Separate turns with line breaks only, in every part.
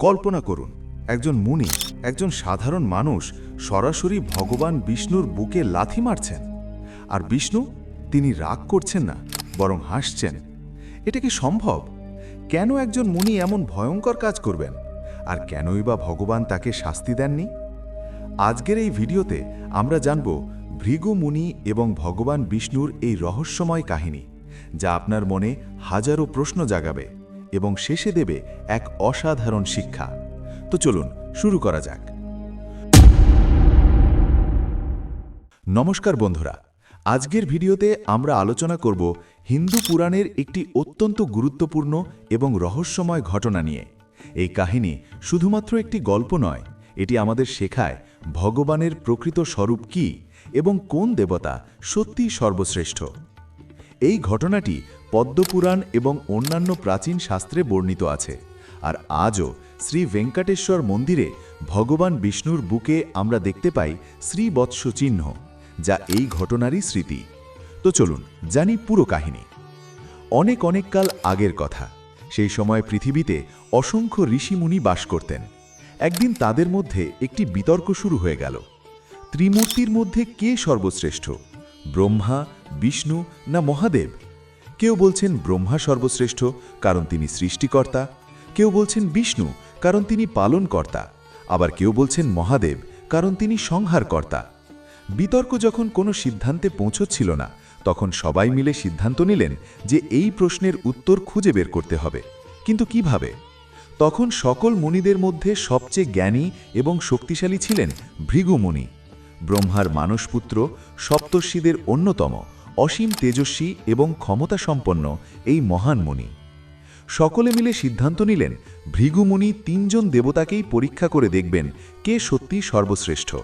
কল্পনা করুন, একজন মুনি, একজন সাধারণ মানুষ সরাসরি ভগবান বিষ্ণুর বুকে লাথি মারছেন। আর বিষ্ণু, তিনি রাগ করছেন না, বরং হাসছেন। এটা কি সম্ভব? কেন একজন মুনি এমন ভয়ঙ্কর কাজ করবেন? আর কেনই বা ভগবান তাকে শাস্তি দেননি? আজকের এই ভিডিওতে আমরা জানব ভৃগু মুনি এবং ভগবান বিষ্ণুর এই রহস্যময় কাহিনী, যা আপনার মনে হাজারো প্রশ্ন জাগাবে। এবং শেষে দেবে এক অসাধারণ শিক্ষা। তো চলুন, শুরু করা যাক। নমস্কার বন্ধুরা, আজকের ভিডিওতে আমরা আলোচনা করব হিন্দু পুরাণের একটি অত্যন্ত গুরুত্বপূর্ণ এবং রহস্যময় ঘটনা নিয়ে। এই কাহিনী শুধুমাত্র একটি গল্প নয়, এটি আমাদের শেখায় ভগবানের প্রকৃত স্বরূপ কি এবং কোন দেবতা সত্যিই সর্বশ্রেষ্ঠ। এই ঘটনাটি পদ্মপুরাণ এবং অন্যান্য প্রাচীন শাস্ত্রে বর্ণিত আছে। আর আজও শ্রী ভেঙ্কটেশ্বর মন্দিরে ভগবান বিষ্ণুর বুকে আমরা দেখতে পাই শ্রীবৎস চিহ্ন যা এই ঘটনারই স্মৃতি। তো চলুন জানি পুরো কাহিনী। অনেক অনেক কাল আগের কথা। সেই সময় পৃথিবীতে অসংখ্য ঋষিমুনি বাস করতেন। একদিন তাদের মধ্যে একটি বিতর্ক শুরু হয়ে গেল। ত্রিমূর্তির মধ্যে কে সর্বশ্রেষ্ঠ? ব্রহ্মা, বিষ্ণু না মহাদেব? কেউ বলছেন ব্রহ্মা সর্বশ্রেষ্ঠ, কারণ তিনি সৃষ্টিকর্তা। কেউ বলছেন বিষ্ণু, কারণ তিনি পালনকর্তা। আবার কেউ বলছেন মহাদেব, কারণ তিনি সংহারকর্তা। বিতর্ক যখন কোনো সিদ্ধান্তে পৌঁছচ্ছিল না, তখন সবাই মিলে সিদ্ধান্ত নিলেন যে এই প্রশ্নের উত্তর খুঁজে বের করতে হবে। কিন্তু কীভাবে? তখন সকল মুনিদের মধ্যে সবচেয়ে জ্ঞানী এবং শক্তিশালী ছিলেন ভৃগু মুনি ব্রহ্মার মানসপুত্র সপ্তর্ষিদের অন্যতম। অসীম তেজস্বী এবং ক্ষমতাসম্পন্ন এই মহান মুনি। সকলে মিলে সিদ্ধান্ত নিলেন, ভৃগুমুনি তিনজন দেবতাকেই পরীক্ষা করে দেখবেন কে সত্যি সর্বশ্রেষ্ঠ।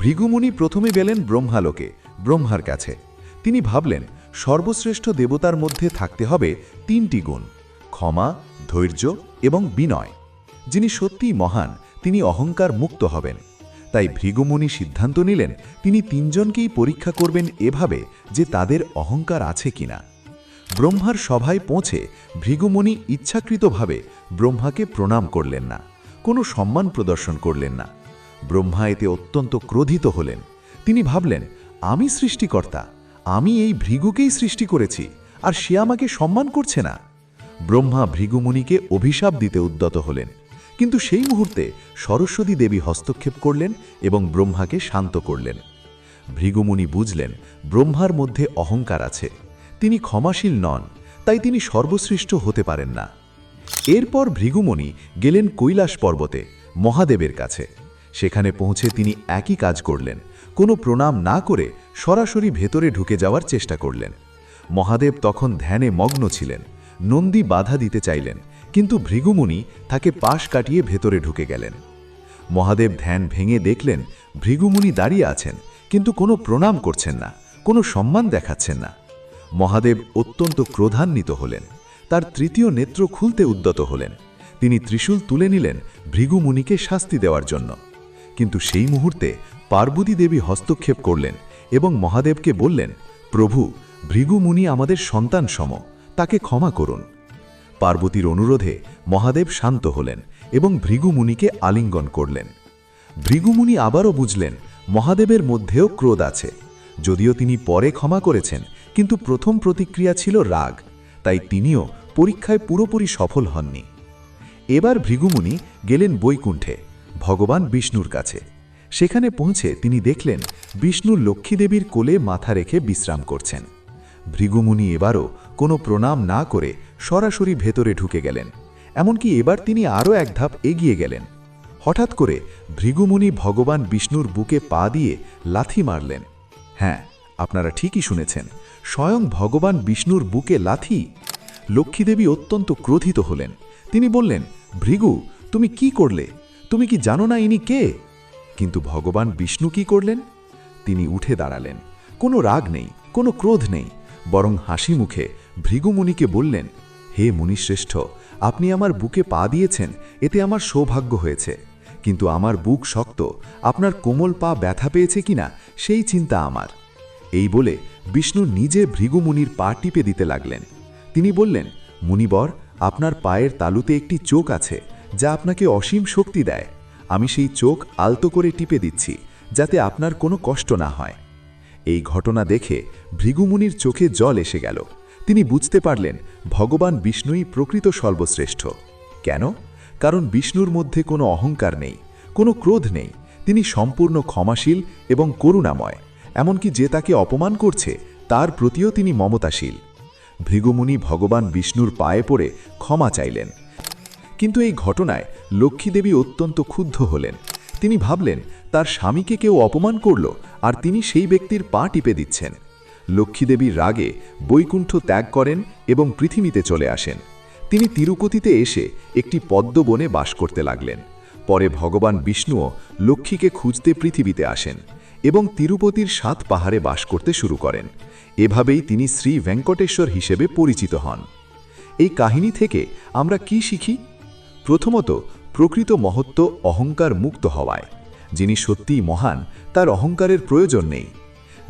ভৃগুমুনি প্রথমে গেলেন ব্রহ্মালোকে, ব্রহ্মার কাছে। তিনি ভাবলেন, সর্বশ্রেষ্ঠ দেবতার মধ্যে থাকতে হবে তিনটি গুণ, ক্ষমা, ধৈর্য এবং বিনয়। যিনি সত্যিই মহান, তিনি অহংকার মুক্ত হবেন। তাই ভৃগুমুনি সিদ্ধান্ত নিলেন তিনি তিনজনকেই পরীক্ষা করবেন এভাবে যে তাদের অহংকার আছে কিনা। ব্রহ্মার সভায় পৌঁছে ভৃগুমুনি ইচ্ছাকৃতভাবে ব্রহ্মাকে প্রণাম করলেন না, কোনো সম্মান প্রদর্শন করলেন না। ব্রহ্মা এতে অত্যন্ত ক্রোধিত হলেন। তিনি ভাবলেন, আমি সৃষ্টিকর্তা, আমি এই ভৃগুকেই সৃষ্টি করেছি, আর সে আমাকে সম্মান করছে না? ব্রহ্মা ভৃগুমুনিকে অভিশাপ দিতে উদ্যত হলেন। কিন্তু সেই মুহূর্তে সরস্বতী দেবী হস্তক্ষেপ করলেন এবং ব্রহ্মাকে শান্ত করলেন। ভৃগুমুনি বুঝলেন, ব্রহ্মার মধ্যে অহংকার আছে। তিনি ক্ষমাশীল নন, তাই তিনি সর্বশ্রেষ্ঠ হতে পারেন না। এরপর ভৃগুমণি গেলেন কৈলাস পর্বতে, মহাদেবের কাছে। সেখানে পৌঁছে তিনি একই কাজ করলেন। কোনো প্রণাম না করে সরাসরি ভেতরে ঢুকে যাওয়ার চেষ্টা করলেন। মহাদেব তখন ধ্যানে মগ্ন ছিলেন, নন্দী বাধা দিতে চাইলেন কিন্তু ভৃগুমুনি তাকে পাশ কাটিয়ে ভেতরে ঢুকে গেলেন। মহাদেব ধ্যান ভেঙে দেখলেন ভৃগুমুনি দাঁড়িয়ে আছেন, কিন্তু কোনো প্রণাম করছেন না, কোনো সম্মান দেখাচ্ছেন না। মহাদেব অত্যন্ত ক্রোধান্বিত হলেন, তার তৃতীয় নেত্র খুলতে উদ্যত হলেন। তিনি ত্রিশূল তুলে নিলেন ভৃগুমুনিকে শাস্তি দেওয়ার জন্য। কিন্তু সেই মুহূর্তে পার্বতী দেবী হস্তক্ষেপ করলেন এবং মহাদেবকে বললেন, প্রভু ভৃগুমুনি আমাদের সন্তান সম, তাকে ক্ষমা করুন। পার্বতীর অনুরোধে মহাদেব শান্ত হলেন এবং ভৃগুমুনিকে আলিঙ্গন করলেন। ভৃগুমুনি আবারও বুঝলেন, মহাদেবের মধ্যেও ক্রোধ আছে। যদিও তিনি পরে ক্ষমা করেছেন, কিন্তু প্রথম প্রতিক্রিয়া ছিল রাগ, তাই তিনিও পরীক্ষায় পুরোপুরি সফল হননি। এবার ভৃগুমুনি গেলেন বৈকুণ্ঠে, ভগবান বিষ্ণুর কাছে। সেখানে পৌঁছে তিনি দেখলেন বিষ্ণু লক্ষ্মীদেবীর কোলে মাথা রেখে বিশ্রাম করছেন। ভৃগুমুনি এবারও কোনো প্রণাম না করে সরাসরি ভেতরে ঢুকে গেলেন, এমনকি এবার তিনি আরও এক ধাপ এগিয়ে গেলেন। হঠাৎ করে ভৃগুমুনি ভগবান বিষ্ণুর বুকে পা দিয়ে লাথি মারলেন। হ্যাঁ আপনারা ঠিকই শুনেছেন, স্বয়ং ভগবান বিষ্ণুর বুকে লাথি। লক্ষ্মীদেবী অত্যন্ত ক্রোধিত হলেন। তিনি বললেন, ভৃগু, তুমি কি করলে? তুমি কি জানো না ইনি কে? কিন্তু ভগবান বিষ্ণু কি করলেন? তিনি উঠে দাঁড়ালেন। কোনো রাগ নেই, কোনো ক্রোধ নেই, বরং হাসি মুখে ভৃগুমুনিকে বললেন হে মুনিশ্রেষ্ঠ, আপনি আমার বুকে পা দিয়েছেন, এতে আমার সৌভাগ্য হয়েছে। কিন্তু আমার বুক শক্ত, আপনার কোমল পা ব্যথা পেয়েছে কিনা, সেই চিন্তা আমার। এই বলে বিষ্ণু নিজে ভৃগুমুনির পা টিপে দিতে লাগলেন। তিনি বললেন, মুনিবর, আপনার পায়ের তালুতে একটি চোখ আছে, যা আপনাকে অসীম শক্তি দেয়। আমি সেই চোখ আলতো করে টিপে দিচ্ছি, যাতে আপনার কোনো কষ্ট না হয়। এই ঘটনা দেখে ভৃগুমুনির চোখে জল এসে গেল। তিনি বুঝতে পারলেন ভগবান বিষ্ণুই প্রকৃত সর্বশ্রেষ্ঠ। কেন? কারণ বিষ্ণুর মধ্যে কোনো অহংকার নেই, কোনো ক্রোধ নেই। তিনি সম্পূর্ণ ক্ষমাশীল এবং করুণাময়, এমনকি যে তাকে অপমান করছে, তার প্রতিও তিনি মমতাশীল। ভৃগুমুনি ভগবান বিষ্ণুর পায়ে পড়ে ক্ষমা চাইলেন। কিন্তু এই ঘটনায় লক্ষ্মীদেবী অত্যন্ত ক্ষুব্ধ হলেন। তিনি ভাবলেন, তার স্বামীকে কেউ অপমান করল, আর তিনি সেই ব্যক্তির পা টিপে দিচ্ছেন। লক্ষ্মীদেবীর রাগে বৈকুণ্ঠ ত্যাগ করেন এবং পৃথিবীতে চলে আসেন। তিনি তিরুপতিতে এসে একটি পদ্মবনে বাস করতে লাগলেন। পরে ভগবান বিষ্ণুও লক্ষ্মীকে খুঁজতে পৃথিবীতে আসেন এবং তিরুপতির সাত পাহাড়ে বাস করতে শুরু করেন। এভাবেই তিনি শ্রী ভেঙ্কটেশ্বর হিসেবে পরিচিত হন। এই কাহিনী থেকে আমরা কি শিখি? প্রথমত, প্রকৃত মহত্ব অহংকার মুক্ত হওয়ায়। যিনি সত্যিই মহান, তার অহংকারের প্রয়োজন নেই।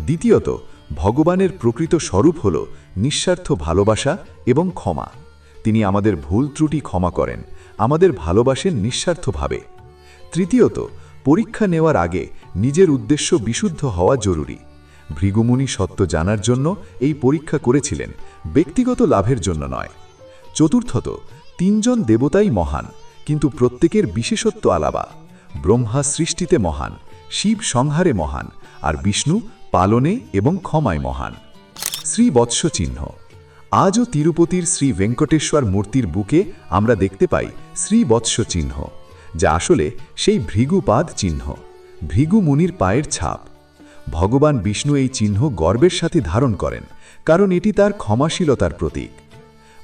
দ্বিতীয়ত ভগবানের প্রকৃত স্বরূপ হল নিঃস্বার্থ ভালোবাসা এবং ক্ষমা। তিনি আমাদের ভুল ত্রুটি ক্ষমা করেন, আমাদের ভালোবাসেন নিঃস্বার্থভাবে। তৃতীয়ত, পরীক্ষা নেওয়ার আগে নিজের উদ্দেশ্য বিশুদ্ধ হওয়া জরুরি। ভৃগুমুনি সত্য জানার জন্য এই পরীক্ষা করেছিলেন, ব্যক্তিগত লাভের জন্য নয়। চতুর্থত, তিনজন দেবতাই মহান, কিন্তু প্রত্যেকের বিশেষত্ব আলাবা ব্রহ্মা সৃষ্টিতে মহান, শিব সংহারে মহান, আর বিষ্ণু পালনে এবং ক্ষমায় মহান। শ্রীবৎস চিহ্ন আজও তিরুপতির শ্রী ভেঙ্কটেশ্বর মূর্তির বুকে আমরা দেখতে পাই শ্রীবৎস চিহ্ন যা আসলে সেই ভৃগুপাদ চিহ্ন, ভৃগু মুনির পায়ের ছাপ। ভগবান বিষ্ণু এই চিহ্ন গর্বের সাথে ধারণ করেন, কারণ এটি তার ক্ষমাশীলতার প্রতীক।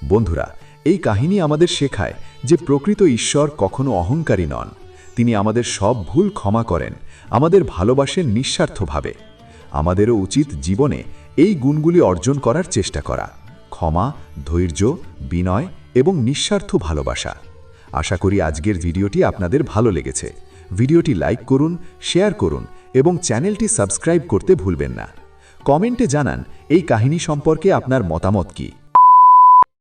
বন্ধুরা, এই কাহিনী আমাদের শেখায় যে প্রকৃত ঈশ্বর কখনো অহংকারী নন। তিনি আমাদের সব ভুল ক্ষমা করেন, আমাদের ভালোবাসেন নিঃস্বার্থভাবে। আমাদেরও উচিত জীবনে এই গুণগুলি অর্জন করার চেষ্টা করা। ক্ষমা, ধৈর্য, বিনয় এবং নিঃস্বার্থ ভালোবাসা। আশা করি আজকের ভিডিওটি আপনাদের ভালো লেগেছে। ভিডিওটি লাইক করুন, শেয়ার করুন এবং চ্যানেলটি সাবস্ক্রাইব করতে ভুলবেন না। কমেন্টে জানান, এই কাহিনী সম্পর্কে আপনার মতামত কী?